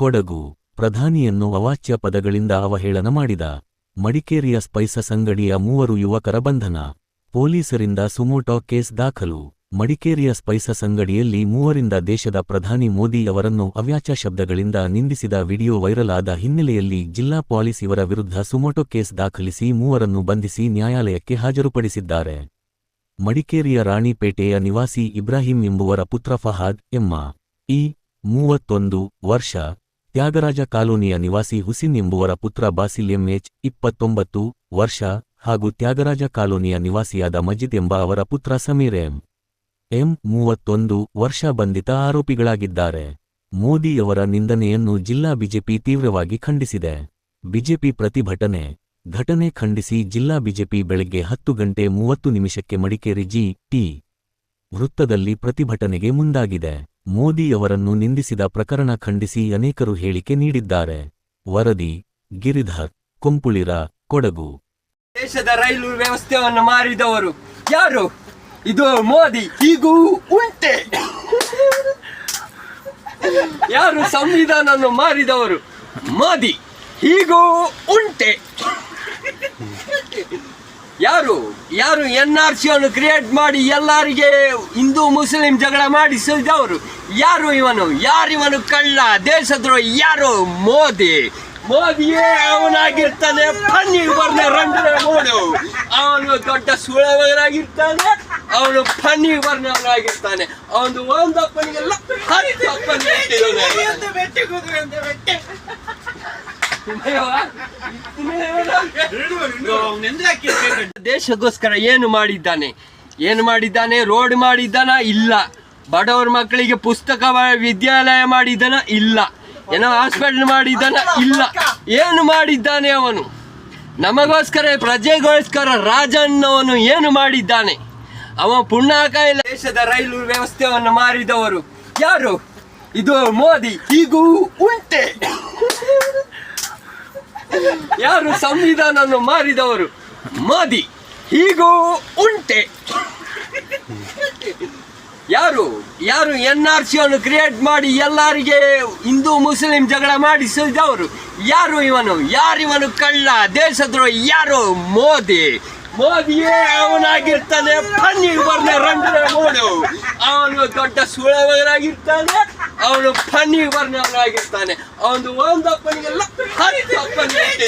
ಕೊಡಗು ಪ್ರಧಾನಿಯನ್ನು ಅವಾಚ್ಯ ಪದಗಳಿಂದ ಅವಹೇಳನ ಮಾಡಿದ ಮಡಿಕೇರಿಯ ಸ್ಪೈಸಸ್ ಅಂಗಡಿಯ ಮೂವರು ಯುವಕರ ಬಂಧನ. ಪೊಲೀಸರಿಂದ ಸುಮೋಟೋ ಕೇಸ್ ದಾಖಲು. ಮಡಿಕೇರಿಯ ಸ್ಪೈಸಸ್ ಅಂಗಡಿಯಲ್ಲಿ ಮೂವರಿಂದ ದೇಶದ ಪ್ರಧಾನಿ ಮೋದಿ ಅವರನ್ನು ಅವ್ಯಾಚ್ಯ ಶಬ್ದಗಳಿಂದ ನಿಂದಿಸಿದ ವಿಡಿಯೋ ವೈರಲ್ ಆದ ಹಿನ್ನೆಲೆಯಲ್ಲಿ ಜಿಲ್ಲಾ ಪೊಲೀಸ್ ಇವರ ವಿರುದ್ಧ ಸುಮೋಟೋ ಕೇಸ್ ದಾಖಲಿಸಿ ಮೂವರನ್ನು ಬಂಧಿಸಿ ನ್ಯಾಯಾಲಯಕ್ಕೆ ಹಾಜರುಪಡಿಸಿದ್ದಾರೆ. ಮಡಿಕೇರಿಯ ರಾಣಿಪೇಟೆಯ ನಿವಾಸಿ ಇಬ್ರಾಹಿಂ ಎಂಬುವರ ಪುತ್ರ ಫಹಾದ್, ಎಮ್ಮ, ಈ, ಮೂವತ್ತೊಂದು ವರ್ಷ ತ್ಯಾಗರಾಜ ಕಾಲೋನಿಯ ನಿವಾಸಿ ಹುಸಿನ್ ಎಂಬುವರ ಪುತ್ರ ಬಾಸಿಲ್ ಎಂಎಚ್ ಇಪ್ಪತ್ತೊಂಬತ್ತು ವರ್ಷ ಹಾಗೂ ತ್ಯಾಗರಾಜ ಕಾಲೋನಿಯ ನಿವಾಸಿಯಾದ ಮಜಿದ್ ಎಂಬ ಅವರ ಪುತ್ರ ಸಮೀರ್ ಎಂ. ಎಂ ಮೂವತ್ತೊಂದು ವರ್ಷ ಬಂಧಿತ ಆರೋಪಿಗಳಾಗಿದ್ದಾರೆ. ಮೋದಿಯವರ ನಿಂದನೆಯನ್ನು ಜಿಲ್ಲಾ ಬಿಜೆಪಿ ತೀವ್ರವಾಗಿ ಖಂಡಿಸಿದೆ. ಬಿಜೆಪಿ ಪ್ರತಿಭಟನೆ, ಘಟನೆ ಖಂಡಿಸಿ ಜಿಲ್ಲಾ ಬಿಜೆಪಿ ಬೆಳಗ್ಗೆ ಹತ್ತು ಗಂಟೆ ಮೂವತ್ತು ನಿಮಿಷಕ್ಕೆ ಮಡಿಕೇರಿ ಜಿ ಟಿ ವೃತ್ತದಲ್ಲಿ ಪ್ರತಿಭಟನೆಗೆ ಮುಂದಾಗಿದೆ. ಮೋದಿಯವರನ್ನು ನಿಂದಿಸಿದ ಪ್ರಕರಣ ಖಂಡಿಸಿ ಅನೇಕರು ಹೇಳಿಕೆ ನೀಡಿದ್ದಾರೆ. ವರದಿ, ಗಿರಿಧರ್, ಕುಂಪುಳಿರ, ಕೊಡಗು. ದೇಶದ ರೈಲು ವ್ಯವಸ್ಥೆಯನ್ನು ಮಾರಿದವರು ಯಾರು? ಇದು ಮೋದಿ, ಹೀಗೂ ಉಂಟೆ. ಯಾರು ಸಂವಿಧಾನವನ್ನು ಮಾರಿದವರು? ಮೋದಿ, ಹೀಗೂ ಉಂಟೆ. ಯಾರು? ಯಾರು ಎನ್ ಆರ್ ಸಿ ಅನ್ನು ಕ್ರಿಯೇಟ್ ಮಾಡಿ ಎಲ್ಲರಿಗೆ ಹಿಂದೂ ಮುಸ್ಲಿಂ ಜಗಳ ಮಾಡಿಸಿದವರು ಯಾರು ಇವನು? ಯಾರು ಇವನು ಕಳ್ಳ? ದೇಶದ್ರೋಹಿ ಯಾರು? ಮೋದಿ. ಮೋದಿಯೇ ಅವನಾಗಿರ್ತಾನೆ. ಫನ್ನಿ ಬರ್ನ ರಂಗನ ಮೋಡು. ಅವನು ದೊಡ್ಡ ಸುಳವರಾಗಿರ್ತಾನೆ ಅವನು ಫನ್ನಿ ಬರ್ನವನಾಗಿರ್ತಾನೆ ಅವನು ಒಂದಪ್ಪನಿಗೆಲ್ಲ ಹತ್ತು ಅಪ್ಪನಿಗೆ ದೇಶಕ್ಕೋಸ್ಕರ ಏನು ಮಾಡಿದ್ದಾನೆ? ಏನು ಮಾಡಿದ್ದಾನೆ? ರೋಡ್ ಮಾಡಿದ್ದಾನ? ಇಲ್ಲ. ಬಡವರ ಮಕ್ಕಳಿಗೆ ಪುಸ್ತಕ ವಿದ್ಯಾಲಯ ಮಾಡಿದ್ದಾನ? ಇಲ್ಲ. ಏನೋ ಹಾಸ್ಪಿಟಲ್ ಮಾಡಿದ್ದಾನ? ಇಲ್ಲ. ಏನು ಮಾಡಿದ್ದಾನೆ ಅವನು? ನಮಗೋಸ್ಕರ ಪ್ರಜೆಗೋಸ್ಕರ ರಾಜನ್ನವನು ಏನು ಮಾಡಿದ್ದಾನೆ? ಅವ ಪುಣ್ಯಾಕ ಇಲ್ಲ. ದೇಶದ ರೈಲು ವ್ಯವಸ್ಥೆಯನ್ನು ಮಾರಿದವರು ಯಾರು? ಇದು ಮೋದಿ. ಹೀಗೂ ಉಂಟೆ. ಯಾರು ಸಂವಿಧಾನವನ್ನು ಮಾರಿದವರು? ಮೋದಿ. ಹೀಗೂ ಉಂಟೆ. ಯಾರು? ಯಾರು ಎನ್ ಆರ್ ಸಿ ಅನ್ನು ಕ್ರಿಯೇಟ್ ಮಾಡಿ ಎಲ್ಲರಿಗೆ ಹಿಂದೂ, ಮುಸ್ಲಿಂ ಜಗಳ ಮಾಡಿಸಿದವರು? ಯಾರು ಇವನು? ಯಾರಿವನು ಕಳ್ಳ? ದೇಶದ್ರೋಹಿ ಯಾರು? ಮೋದಿ. ಮೋದಿಯೇ ಅವನಾಗಿರ್ತಾನೆ. ಅವನು ದೊಡ್ಡ ಸುಳವರಾಗಿರ್ತಾನೆ ಅವನು ಫನ್ನಿ ಬರ್ನವನಾಗಿರ್ತಾನೆ ಅವನು ಒಂದಪ್ಪನಿಗೆಲ್ಲ ಹತ್ತು ಅಪ್ಪನಿಗೆ